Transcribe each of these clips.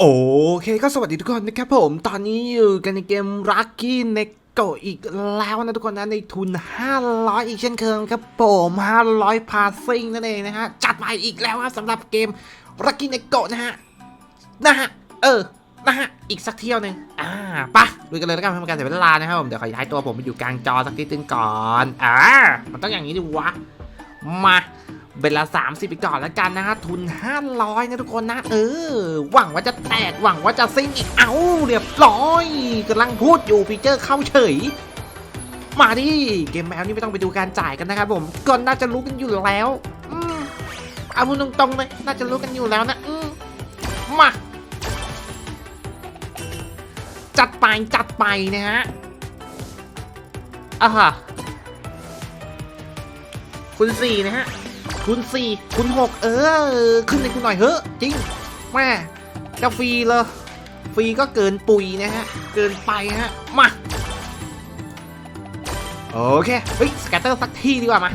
โอเคก็สวัสดีทุกคนนะครับผม ตอนนี้อยู่กันในเกม Lucky n e c o อีกแล้วนะทุกคนนะในทุน 500 อีกเช่นเคยครับผม 500 พาซิ่งนั่นเองนะฮะ จัดไปอีกแล้วครับสำหรับเกม Lucky n e c o นะฮะ นะฮะ เออ นะฮะ อีกสักเที่ยวหนึ่งอ่าไปะดูกันเลยแล้วกันเพื่อไม่ให้การเสียเวลานะครับผม เดี๋ยวขอย้ายตัวผมไปอยู่กลางจอสักทีนึงก่อน อ่า มันต้องอย่างนี้ดิวะ มา เวลา 30ไปก่อนแล้วกันนะฮะทุน 500 นะทุกคนนะ เออ หวังว่าจะแตกหวังว่าจะซิ่งอีกเอ้าเรียบร้อยกำลังพูดอยู่ฟีเจอร์เข้าเฉยมาดิเกมแมวนี่ไม่ต้องไปดูการจ่ายกันนะครับผมก็น่าจะรู้กันอยู่แล้วอเอาพูดตรงๆเลยน่าจะรู้กันอยู่แล้วนะอมมาจัดไปจัดไปนะฮะอะคุณสี่นะฮะ คุณสี่คุณหกเออ ขึ้นให้คุณหน่อยเฮ้อจริงแม่จะฟรีเลยฟรีก็เกินปุ๋ยนะฮะ เกินไปฮะ มา โอเค เฮ้ย สแกตเตอร์สักทีดีกว่ามา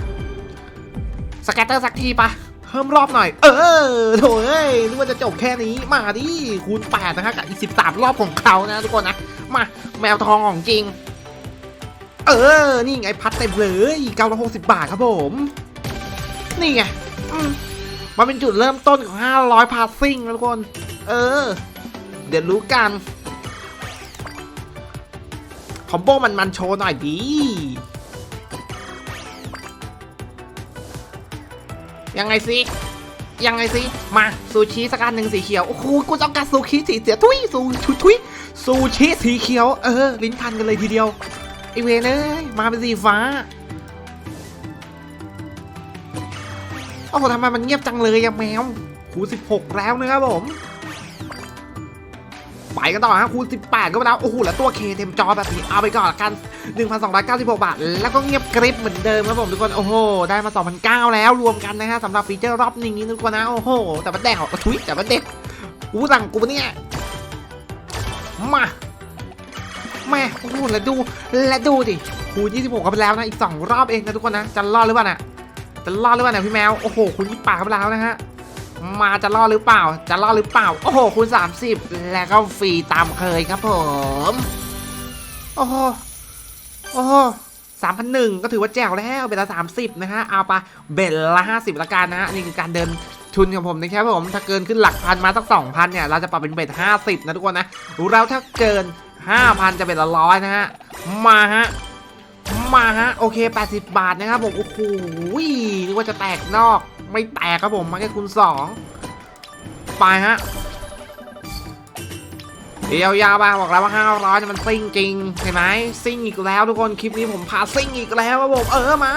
สแกตเตอร์สักทีปะเพิ่มรอบหน่อย เออโถเอ้ยนึกว่าจะจบแค่นี้ มาดิคูณ8นะฮะ กับอีก13รอบของเขานะทุกคนนะ มา แมวทองของจริง เออ นี่ไงพัดเต็มเลย960บาทครับผม นี่ไงอืมมันเป็นจุดเริ่มต้นของ 500 พาสซิ่งนะทุกคน เออ เดี๋ยวรู้กัน คอมโบมันมันโชว์หน่อยดี ยังไงสิ ยังไงสิ มาซูชิสักอันหนึ่งสีเขียว โอ้โห กูต้องการซูชิสีเสียทุยซูชุทุยซูชิสีเขียว เออ ลิ้นพันกันเลยทีเดียวไอเวนเอ้ยมาเป็นสีฟ้า โอ้โหทำไมมันเงียบจังเลยอะแมวคูณ16 แล้วนะครับผม ไปกันต่อฮะคูณ18 ก็ไปแล้ว โอ้โห แล้วตัวเคเต็มจอแบบนี้ เอาไปก่อนกัน 1,296 บาท แล้วก็เงียบกริบเหมือนเดิมครับผมทุกคน โอ้โห ได้มา2,009แล้วรวมกันนะฮะสำหรับฟีเจอร์รอบนี้ทุกคนนะ โอ้โห แต่มันแดงออกทุยแต่มันเด็กกูสั่งกูปะเนี่ย มาแม่โอ้โหแล้วดู และดูดิคูณ26ก็ไปแล้วนะ อีก 2 รอบเองนะทุกคนนะ จะรอดหรือเปล่านะ จะรอดหรือเปล่าเนี่ยพี่แมว โอ้โห คุณยี่ปากกับเรานะฮะ มาจะรอดหรือเปล่า จะรอดหรือเปล่า โอ้โห คุณ 30 แล้วก็ฟรีตามเคยครับผม โอ้โห โอ้โหสามพันหนึ่งก็ถือว่าแจ๋วแล้ว เบลละสามสิบนะฮะ เอาไปเบลละห้าสิบละกันนะฮะ นี่คือการเดินทุนของผมนะครับผม ถ้าเกินขึ้นหลักพันมาสักสองพันเนี่ย เราจะปรับเป็นเบ็ดห้าสิบนะทุกคนนะ เราถ้าเกินห้าพันจะเป็นละร้อยนะฮะ มาฮะ มาฮะโอเค 80 บาทนะครับผมโอ้โหนึกว่าจะแตกนอกไม่แตกครับผมมาแค่คูณ2ไปฮะเดียวยาวไปบอกแล้วว่า 500เนี่ยมันซิ่งจริงเห็นไหมซิ่งอีกแล้วทุกคนคลิปนี้ผมพาซิ่งอีกแล้วครับผมเออมา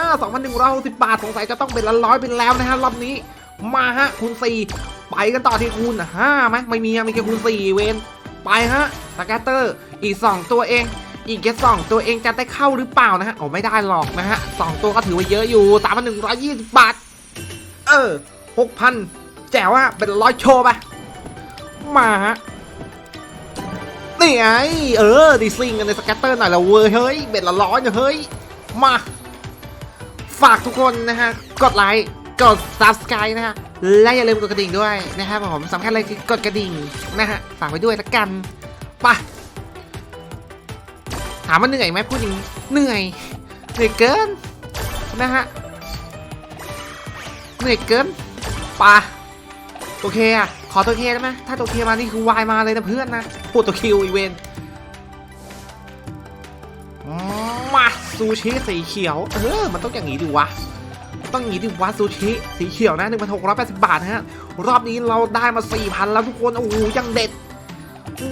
2,160 บาทสงสัยจะต้องเป็นละร้อยเป็นแล้วนะฮะรอบนี้มาฮะคูณ4ไปกันต่อที่คูณ5ไหมไม่มีอะมีแค่คูณ4เวน ไปฮะสแกตเตอร์อีก 2 ตัวเอง อีกแค่สองตัวเองจะได้เข้าหรือเปล่านะฮะโอ้ไม่ได้หรอกนะฮะสองตัวก็ถือว่าเยอะอยู่สามพันหนึ่งร้อยยี่สิบบาท เออหกพันแจ๋วอะเป็นร้อยโชว์ไปมาฮะนี่ไงเออดิซิงกันในสแกตเตอร์หน่อยละเว้ยเฮ้ยเบ็ดละร้อยเนี่ยเฮ้ยมา ฝากทุกคนนะฮะ กดไลค์ กด subscribe นะฮะ และอย่าลืมกดกระดิ่งด้วยนะครับผมสำคัญเลยคือกดกระดิ่งนะฮะฝากไว้ด้วยละกันไปถามว่าเหนื่อยไหมพูดอย่างเหนื่อยเหนื่อยเกินนะฮะเหนื่อยเกินปะตัวเคอะขอตัวเคได้ไหมถ้าตัวเคมานี่คือวายมาเลยนะเพื่อนนะพูดตัวคิวอีเวนมาซูชิสีเขียว เออ มันต้องอย่างนี้ดิวะ ต้องอย่างนี้ดิวะซูชิสีเขียวนะหนึ่งพันหกร้อยแปดสิบบาทนะฮะ รอบนี้เราได้มาสี่พันแล้วทุกคน โอ้โห ยังเด็ด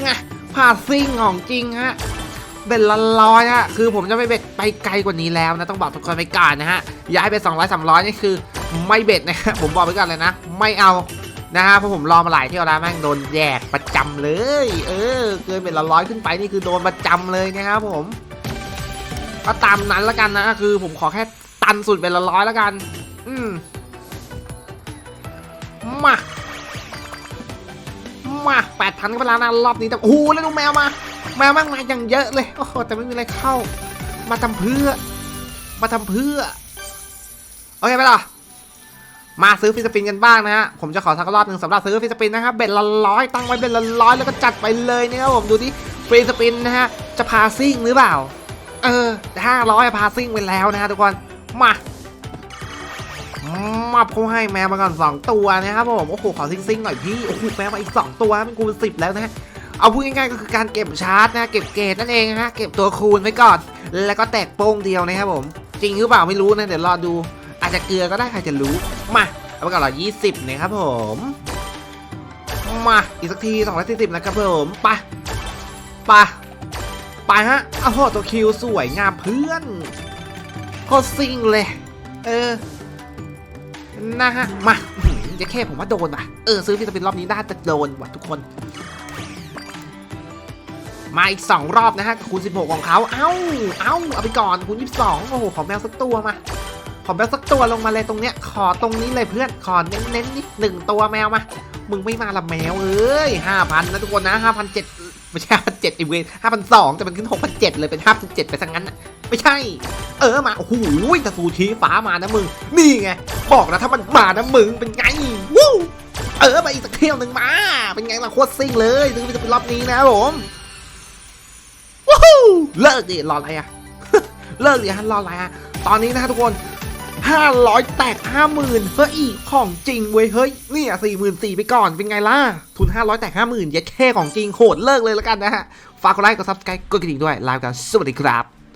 ไงผ่าซิ่งของจริงฮะเบ็ดละร้อยฮะ คือผมจะไม่เบ็ดไปไกลกว่านี้แล้วนะ ต้องบอกทุกคนไปก่อนนะฮะ ย้ายไป 200 300 นี่คือไม่เบ็ดนะฮะ ผมบอกไปก่อนเลยนะ ไม่เอานะฮะเพราะผมรอมาหลายเที่ยวแล้วแม่งโดนแยกประจำเลย เออ เกินเบ็ดละร้อยขึ้นไปนี่คือโดนประจำเลยนะครับผมก็ตามนั้นล้วกันนะ คือผมขอแค่ ตันสุดเบ็ดละร้อยแล้วกัน อืมมามาแปดพันก็ไปแล้วนะรอบนี้แต่โอ้โหแล้วดูแมวมา แมวมากมายอย่างเยอะเลยโอ้โหแต่ไม่มีอะไรเข้า มาทำเพื่อ มาทำเพื่อโอเคไหมล่ะมาซื้อฟิสปินกันบ้างนะฮะ ผมจะขอสักรอบหนึ่งสำหรับซื้อฟิสปินนะครับเบ็ดละร้อยตั้งไว้เบ็ดละร้อยแล้วก็จัดไปเลยนะครับผมดูที่ฟรีสปินนะฮะจะพาซิ่งหรือเปล่า เออห้าร้อยพาซิ่งไปแล้วนะฮะทุกคน มามาเขาให้แมวมาก่อนสองตัวนะครับผมโอ้โหขอซิ่งซิงๆหน่อยพี่โอ้โหแมวมาอีกสองตัวเป็นคูณสิบแล้วนะเอาพูดง่ายๆก็คือการเก็บชาร์จนะเก็บเกรดนั่นเองนะฮะเก็บตัวคูณไว้ก่อน แล้วก็แตกโป้งเดียวนะครับผม จริงหรือเปล่าไม่รู้นะเดี๋ยวรอดู อาจจะเกลือก็ได้ใครจะรู้มาเอาไปก่อนร้อยยี่สิบนะครับผมมาอีกสักทีสองร้อยสี่สิบนะครับผมไปไปไปฮะโอ้โหตัวคิวสวยงามเพื่อน โคตรซิงเลย เออ นะฮะ มาจะแค่ผมว่าโดนว่ะ เออ ซื้อฟิสปินรอบนี้ได้แต่โดนว่ะทุกคน มาอีก 2 รอบนะฮะ คูณ 16 ของเขา เอ้า เอ้า เอาไปก่อนคูณ 22 โอ้โห ขอแมวสักตัวมา ขอแมวสักตัวลงมาเลยตรงเนี้ย ขอตรงนี้เลยเพื่อน ขอเน้นๆนี่หนึ่งตัวแมวมา มึงไม่มาละแมวเอ้ยห้าพันนะทุกคนนะห้าพันเจ็ด ไม่ใช่ห้าพันเจ็ดไอเวนห้าพันสองแต่มันขึ้นหกพันเจ็ดเลยเป็นห้าพันเจ็ดไปซะงั้นน่ะไม่ใช่ เออมาโอ้โหแต่ซูชิฟ้ามานะมึง นี่ไง บอกแล้วถ้ามันมานะมึงเป็นไงวู้เออมาอีกสักเที่ยวหนึ่งมา เป็นไงล่ะโคตรซิ่งเลยซื้อไปจะเป็นรอบนี้นะผมวู้ฮู้เลิกดิรออะไรอะเลิกดิฮะรออะไรอะตอนนี้นะฮะทุกคน 500 แตก 50,000 เฮ้ยของจริงเว้ยเฮ้ยเนี่อะ44,000ไปก่อนเป็นไงล่ะ ทุน 500 แตก 50,000เย็ดแค่ของจริงโหดเลิกเลยแล้วกันนะฮะ ฝากกดไลค์กด subscribe กดกระดิ่งด้วยลาไปกันสวัสดีครับ